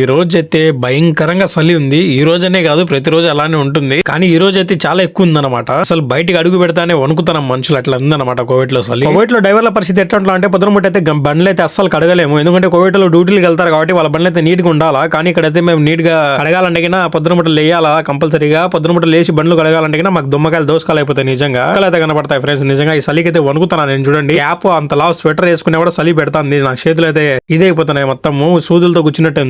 ఈ రోజు అయితే భయంకరంగా చలి ఉంది. ఈ రోజనే కాదు ప్రతిరోజు అలానే ఉంటుంది. కానీ ఈ రోజు అయితే చాలా ఎక్కువ ఉందన్నమాట. అసలు బయటికి అడుగు పెడతానే వణుకుతున్నాం మనుషులు అట్లా ఉందన్నమాట కోవిడ్లో చలి. కోవిడ్లో డ్రైవర్ల పరిస్థితి ఎట్లా అంటే పొద్దున అయితే బండ్లు అయితే అస్సలు కడగలేము. ఎందుకంటే కోవిడ్లో డ్యూటీలకు వెళ్తారు కాబట్టి వాళ్ళ బండ్లు అయితే నీట్గా ఉండాలా? కానీ ఇక్కడైతే మేము నీట్గా కడగాలంటే పొద్దున ముట్టలు లేయాలా కంపల్సరీగా? పొద్దున ముట్ట లేచి బండ్లు కడగాలంటే మాకు దుమ్మకాయలు దోసకాలు అయిపోతాయి నిజంగా. అయితే కనపడతాయి ఫ్రెండ్స్. నిజంగా ఈ చలికి అయితే వణుకుతున్నాను నేను చూడండి. క్యాప్ అంతలా స్వెటర్ వేసుకునే కూడా చలి పెడతాంది. నా చేతులు అయితే ఇదే అయిపోతున్నాయి మొత్తము. సూదులతో కూర్చున్నట్టు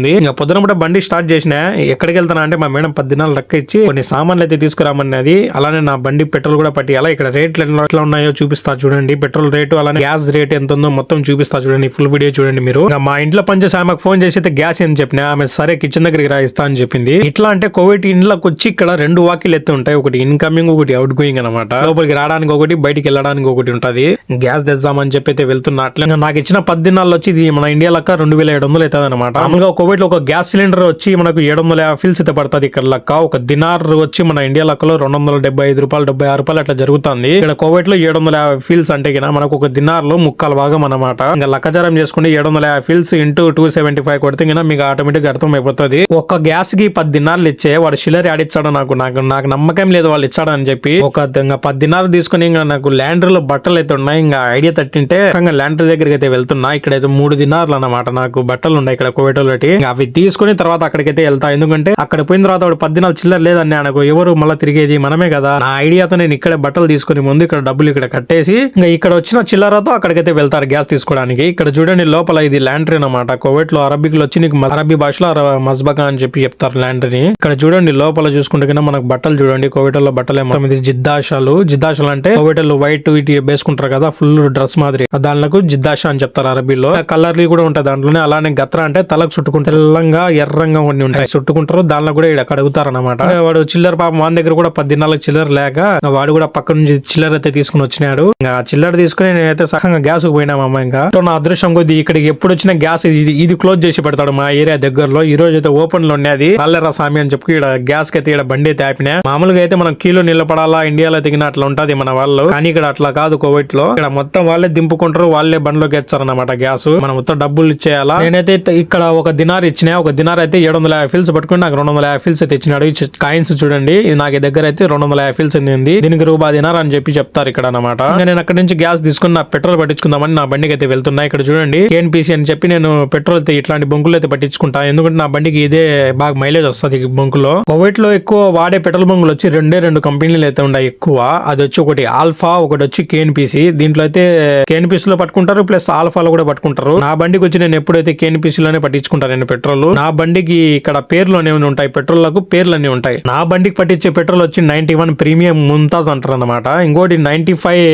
పొద్దున బండి స్టార్ట్ చేసిన ఎక్కడికి వెళ్తానా అంటే మా మేడం పది దినాలు లెక్క ఇచ్చి కొన్ని సామాన్లు అయితే తీసుకురామన్నది. అలానే నా బండి పెట్రోల్ కూడా పట్టియాలా ఇక్కడ రేట్లు ఎట్లా ఉన్నాయో చూపిస్తా చూడండి. పెట్రోల్ రేటు అలానే గ్యాస్ రేట్ ఎంత ఉందో మొత్తం చూపిస్తా చూడండి. ఫుల్ వీడియో చూడండి మీరు. మా ఇంట్లో పనిచేసి ఆమెకు ఫోన్ చేసి అయితే గ్యాస్ ఏం చెప్పిన ఆమె సరే కిచెన్ దగ్గరికి రాయిస్తా అని చెప్పింది. ఇట్లా అంటే కోవిడ్ ఇంట్లోకి వచ్చి ఇక్కడ రెండు వాకిలు ఎత్తి ఉంటాయి. ఒకటి ఇన్కమింగ్ ఒకటి అవుట్ గోయింగ్ అనమాట లోపలికి రావడానికి ఒకటి బయటికి వెళ్ళడానికి ఒకటి ఉంటది. గ్యాస్ తెద్దామని చెప్పి అయితే వెళ్తున్నా. అట్లా నాకు ఇచ్చిన పది దినాల్లో వచ్చి ఇది మన ఇండియా లెక్క రెండు వేల ఏడు వందలు అవుతుంది అనమాట మామూలుగా కోవిడ్లో ఒక గ్యాస్ సిలిండర్ వచ్చి మనకు ఏడు వందల యాభై ఫిల్స్ అయితే పడుతుంది. ఇక్కడ లెక్క ఒక దినార్ వచ్చి మన ఇండియా లెక్కలో రెండు వందల డెబ్బై ఐదు రూపాయలు డెబ్బై ఆరు రూపాయలు అట్లా జరుగుతుంది. ఇక్కడ కోవిడ్లో ఏడు వందల యాభై ఫీల్స్ అంటే కినా మనకు ఒక దినార్లో ముక్కలు భాగం అనమాట ఇంకా లక్కచారం చేసుకుంటే ఏడు వందల యాభై feels into two seventy five కొడితే కినా మీకు ఆటోమేటిక్ అర్థం అయిపోతుంది ఒక గ్యాస్కి పది దినార్లు ఇచ్చే వాడు షిలర్ ఆడిచ్చాడు నాకు. నాకు నాకు నమ్మకం లేదు వాళ్ళు ఇచ్చాడని చెప్పి ఒక పది దినాలు తీసుకుని ఇంకా నాకు ల్యాండర్లో బట్టలు అయితే ఉన్నాయి. ఇంకా ఐడియా తట్టింటే ల్యాండర్ దగ్గరికి అయితే వెళ్తున్నా. ఇక్కడైతే మూడు దినార్లు అన్నమాట నాకు బట్టలు ఉన్నాయి ఇక్కడ కోవిటోలటి అవి తీసుకుని తర్వాత అక్కడికైతే వెళ్తా. ఎందుకంటే అక్కడ పోయిన తర్వాత వాడు పది చిల్లర లేదని నాకు ఎవరు మళ్ళీ తిరిగేది మనమే కదా. నా ఐడియాతో నేను ఇక్కడే బట్టలు తీసుకుని ముందు ఇక్కడ డబ్బులు ఇక్కడ కట్టేసి ఇంకా ఇక్కడ వచ్చిన చిల్లరతో అక్కడికైతే వెళ్తారు గ్యాస్ తీసుకోవడానికి. ఇక్కడ చూడండి లోపల ఇది ల్యాండ్రీ అనమాట కోవిడ్లో అరబిక్లో వచ్చి నీకు అరబీ భాషలో అర- అని చెప్పి చెప్తారు ల్యాండ్రీని. ఇక్కడ చూడండి లోపల చూసుకుంటే కింద మనకు బట్టలు చూడండి. కోవిడ్లో బట్టలు ఏమో ఇది జిద్దాషాలు. జిద్దాషాలు అంటే కోవిట్లో వైట్ ఇటు వేసుకుంటారు కదా ఫుల్ డ్రెస్ మాదిరి. దానిలకు జిద్దాషా అని చెప్తారు అరబీలో. కలర్లు కూడా ఉంటాయి దాంట్లోనే. అలానే గత్ర అంటే తలకు చుట్టుకుంటే తెల్లంగా ఎర్రంగా కొన్ని ఉంటాయి. చుట్టుకుంటారు దానిలో కూడా ఇక్కడ కడుగుతారు అనమాట వాడు చిల్లర పాపం వాని దగ్గర కూడా పది దినాలకు చిల్లర లేక వాడు కూడా పక్క నుంచి చిల్లర అయితే తీసుకుని వచ్చినాడు. ఆ చిల్లర తీసుకుని నేనైతే సహంగా గ్యాస్ పోయినామమ్మ ఇంకా. నా అదృష్టం కొద్ది ఇక్కడికి ఎప్పుడు వచ్చిన గ్యాస్ ఇది ఇది క్లోజ్ చేసి పెడతాడు మా ఏరియా దగ్గరలో. ఈ రోజు అయితే ఓపెన్లో ఉన్నది. సాలేరా స్వామి అని చెప్పి ఇక్కడ గ్యాస్కి అయితే ఇక్కడ బండి అయితే ఆపినా. మామూలుగా అయితే మనం కీలో నిలబడాలా ఇండియాలో దిగిన అట్లా ఉంటది మన వాళ్ళు. కానీ ఇక్కడ అట్లా కాదు కోవిడ్లో ఇక్కడ మొత్తం వాళ్ళే దింపుకుంటారు వాళ్ళే బండ్లోకి ఎచ్చారన్నమాట గ్యాస్. మనం మొత్తం డబ్బులు ఇచ్చేయాలా? నేనైతే ఇక్కడ ఒక దినార్ ఇచ్చిన ఒక దినార్ అయితే ఏడు వందల యాభై ఫిల్స్ పట్టుకుని నాకు రెండు వందల యాభై ఫీల్స్ అయితే ఇచ్చినాడు కాయిన్స్ చూడండి. ఇది నాకు దగ్గర అయితే రెండు వందల యాభై ఫీల్స్ ఉంది. దీనికి రూబా దినార్ అని చెప్పి చెప్తారు ఇక్కడ అనమాట నేను అక్కడ నుంచి గ్యాస్ తీసుకుని నా పెట్రోల్ పట్టించుకుందామని నా బండికి అయితే వెళ్తున్నా. ఇక్కడ చూడండి. కేఎన్పిసి అని చెప్పి నేను పెట్రోల్ అయితే ఇట్లాంటి బొంకులు అయితే పట్టించుకుంటా. ఎందుకంటే నా బండికి ఇదే బాగా మైలేజ్ వస్తుంది బొంకులో. కోవిడ్లో ఎక్కువ వాడే పెట్రోల్ బొంకులు వచ్చి రెండే రెండు కంపెనీలు అయితే ఉన్నాయి ఎక్కువ. అది వచ్చి ఒకటి ఆల్ఫా ఒకటి వచ్చి కేఎన్పిసి దీంట్లో అయితే కేఎన్పిసి లో పట్టుకుంటారు ప్లస్ ఆల్ఫాలో కూడా పట్టుకుంటారు. నా బండికి వచ్చి నేను ఎప్పుడైతే కేఎన్పిసి లోనే పట్టించుకుంటాను నేను పెట్రోల్ నా బండికి ఇక్కడ పేర్లు అనేవి ఉంటాయి. పెట్రోల్లకు పేర్లు అన్ని ఉంటాయి. నా బండికి పట్టించే పెట్రోల్ వచ్చి నైన్టీ వన్ ప్రీమియం ముంతాజ్ అంటారు అనమాట ఇంకోటి నైన్టీ ఫైవ్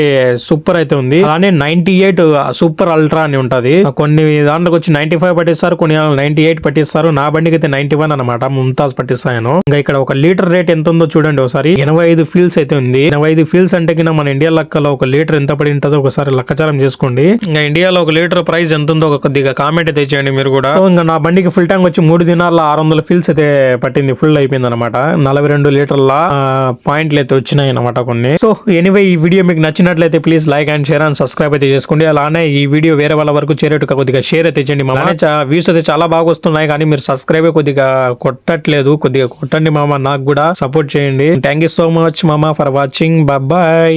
సూపర్ అయితే ఉంది. అలానే నైన్టీ ఎయిట్ సూపర్ అల్ట్రా అని ఉంటది. కొన్ని దాంట్లోకి వచ్చి నైన్టీ ఫైవ్ పట్టిస్తారు. కొన్ని నైన్టీ ఎయిట్ పట్టిస్తారు. నా బండికి అయితే నైన్టీ వన్ అనమాట ముంతాజ్ పట్టిస్తాను ఇంకా ఇక్కడ ఒక లీటర్ రేట్ ఎంత ఉందో చూడండి ఒకసారి. ఎనభై ఐదు ఫీల్స్ అయితే ఉంది. ఎనభై ఐదు ఫీల్స్ అంటే కింద మన ఇండియా లెక్కలో ఒక లీటర్ ఎంత పడి ఉంటుందో ఒకసారి లెక్కచారం చేసుకోండి. ఇంకా ఇండియాలో ఒక లీటర్ ప్రైస్ ఎంత ఉందో ఒక కొద్దిగా కామెంట్ అయితే చేయండి మీరు కూడా. ఇంకా నా బండికి ఫుల్ ట్యాంక్ వచ్చి మూడు దినాల్లో ఆరు వందల ఫీల్స్ అయితే పట్టింది ఫుల్ అయిపోయింది అనమాట నలభై రెండు లీటర్ల పాయింట్లు అయితే వచ్చినాయి అనమాట కొన్ని. సో ఎనీవే ఈ వీడియో మీకు నచ్చినట్లయితే please like and share and subscribe అయితే చేసుకోండి. అలానే ఈ వీడియో వేరే వాళ్ళ వరకు చేరేట్టుగా కొద్దిగా షేర్ అయితే చేయండి మామ. వ్యూస్ అయితే చాలా బాగా వస్తున్నాయి కానీ మీరు సబ్స్క్రైబ్ కొద్దిగా కొట్టట్లేదు. కొద్దిగా కొట్టండి మామ నాకు కూడా సపోర్ట్ చేయండి. థ్యాంక్ యూ సో మచ్ మామ ఫర్ వాచింగ్ బాయ్